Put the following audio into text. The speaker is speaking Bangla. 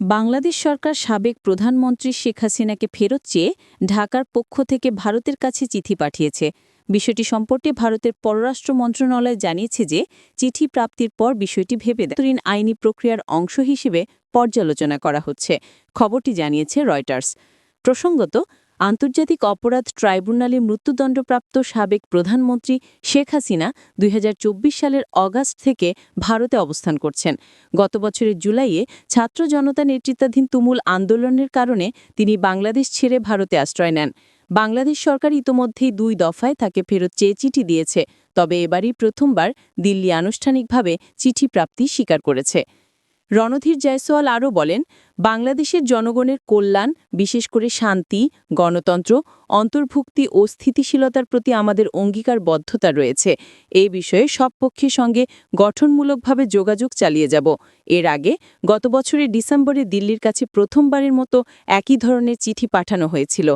বাংলাদেশ সরকার সাবেক প্রধানমন্ত্রী শেখ হাসিনাকে ফেরত চেয়ে ঢাকার পক্ষ থেকে ভারতের কাছে চিঠি পাঠিয়েছে। বিষয়টি সম্পর্কে ভারতের পররাষ্ট্র মন্ত্রণালয় জানিয়েছে যে, চিঠি প্রাপ্তির পর বিষয়টি ভেবে দেন আইনি প্রক্রিয়ার অংশ হিসেবে পর্যালোচনা করা হচ্ছে। খবরটি জানিয়েছে রয়টার্স। প্রসঙ্গত আন্তর্জাতিক অপরাধ ট্রাইব্যুনালে মৃত্যুদণ্ডপ্রাপ্ত সাবেক প্রধানমন্ত্রী শেখ হাসিনা দুই হাজার চব্বিশ সালের অগাস্ট থেকে ভারতে অবস্থান করছেন। গত বছরের জুলাইয়ে ছাত্র জনতা নেতৃত্বাধীন তুমুল আন্দোলনের কারণে তিনি বাংলাদেশ ছেড়ে ভারতে আশ্রয় নেন। বাংলাদেশ সরকার ইতোমধ্যেই দুই দফায় তাকে ফেরত চেয়ে চিঠি দিয়েছে। তবে এবারই প্রথমবার দিল্লি আনুষ্ঠানিকভাবে চিঠি প্রাপ্তি স্বীকার করেছে। রণধীর জয়সওয়াল আরও বলেন, বাংলাদেশের জনগণের কল্যাণ, বিশেষ করে শান্তি, গণতন্ত্র, অন্তর্ভুক্তি ও স্থিতিশীলতার প্রতি আমাদের অঙ্গীকারবদ্ধতা রয়েছে। এই বিষয়ে সব পক্ষের সঙ্গে গঠনমূলকভাবে যোগাযোগ চালিয়ে যাব। এর আগে গত বছরের ডিসেম্বরে দিল্লির কাছে প্রথমবারের মতো একই ধরনের চিঠি পাঠানো হয়েছিল।